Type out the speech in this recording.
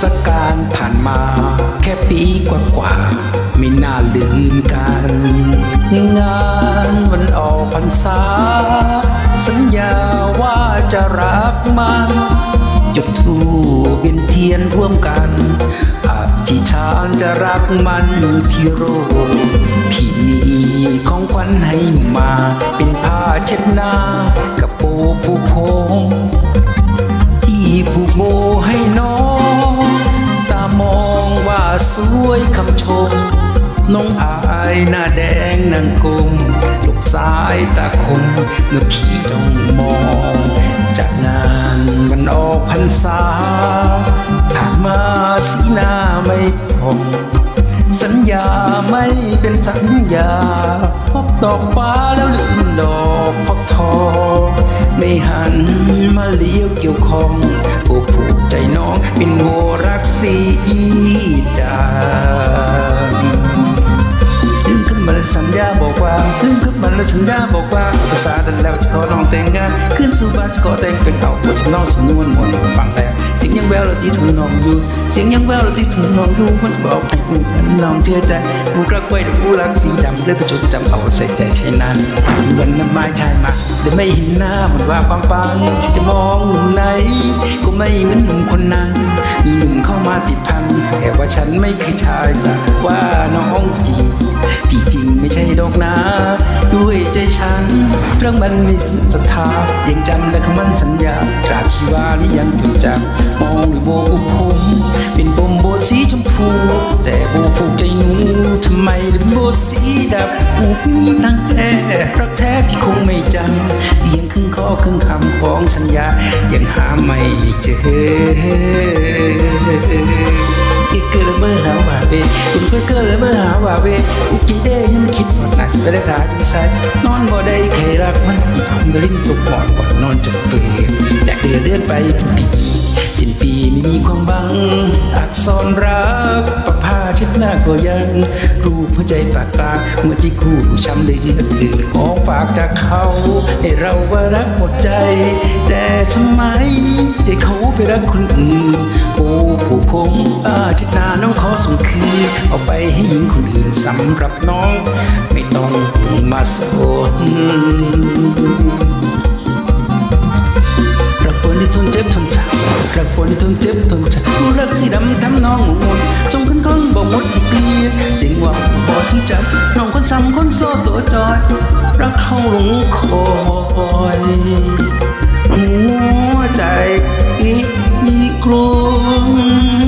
ศกาลผ่านมา แค่ปีกว่าๆไม่น่าลืมกัน งานวันออกพรรษา สัญญาว่าจะรักมัน จุดทูปเวียนเทียนร่วมกันอธิษฐานจะรักมันพี่โรพี่มีของขวัญให้มา เป็นผ้าเช็ดหน้า สวยคำชม น้องอายหน้าแดงนางกลมลูกสายตาคมเมื่อพี่จ้องมอง จากงานวันออกพรรษาผ่านมาสีหน้าไม่ผ่องสัญญาไม่เป็นสัญญา พบดอกฟ้าแล้วลืมดอกฟักทองไม่หันมาเลี้ยวเกี่ยวของผูกผู ใจน้องเป็นโวรักสีดาลืมขึ้นมาแล้วสัญญาบอกว่าลืมขึ้นมาแล้วสัญญาบอกว่าภาษาดันแล้วจะขอลองแต่งงาน ขึ้นสู่บ้านจะขอแต่งเป็นเอาบทฉันองฉันวลมนต์ฟังแต่เสี ยงยังแววเราที่ทุ่งนองอยู่เสียงยังแววเราที่ทุ่งนองอยู่มันบอกให้อูนั้นน้องเชื่อใจผูกรักไว้ด้วยผู้รักสีดำเลือดประจุจำเอาใส่ใจใช้นานวันน้ำไม้ชายมาแต่ไม่เห็นหน้ามันว่าความปังจะมองมุมไหนก็ไม่เหมือนหนุ่มคนนั้นมีหนุ่มเข้ามาติดพันแต่ว่าฉันไม่คือชายสักว่าน้องจริงจริง ไม่ใช่ดอกนาด้วยใจฉัน เรื่องมันมีศรัทธายังจำและคำมั่นสัญญาตราบชีวานี้ยังอยู่จำมองด้วยโบกุผมเป็นบมโบสีชมพู แต่โบผูกใจหนูทำไมเป็นโบสีดำผูกมีทางแท้รักแท้พี่คงไม่จำเพียงครึ่งข้อครึ่งคำของสัญญายังหาไม่เจอเกิดเมื่อหา ไปได้ทางใส่นอนบ่ได้เคยรักมันอีกผมก็ลิ้นตกหมอนก่อนนอนจนเปื่อยอยากเดือดเดือนไปทุกปีสิ้นปีไม่มีความบัง อักษรรักประพาเชิดหน้าก็ยัง รูปหัวใจปากตาเมื่อที่คู่ช้ำเลือดเดือดของฝากจากเขา ให้เราว่ารักหมดใจ แต่ทำไมให้เขาไปรักคนอื่น ผู้คงอาทิตย์หน้าน้องขอส่งคืนเอาไปให้หญิงคนอื่นสำหรับน้อง ไม่ต้องมาสนรักคนที่ทนเจ็บทนช้ำรักคนที่ทนเจ็บทนช้ำผู้รักสีดำทำน้องหมุนจงขึ้นคนบอกหมดอีกเปลี่ยนเสียงหวังพอที่จะน้องคนซ้ำคนโซ่ตัวจอย รักเขาลงคอย หัวใจอี กอีกกลวง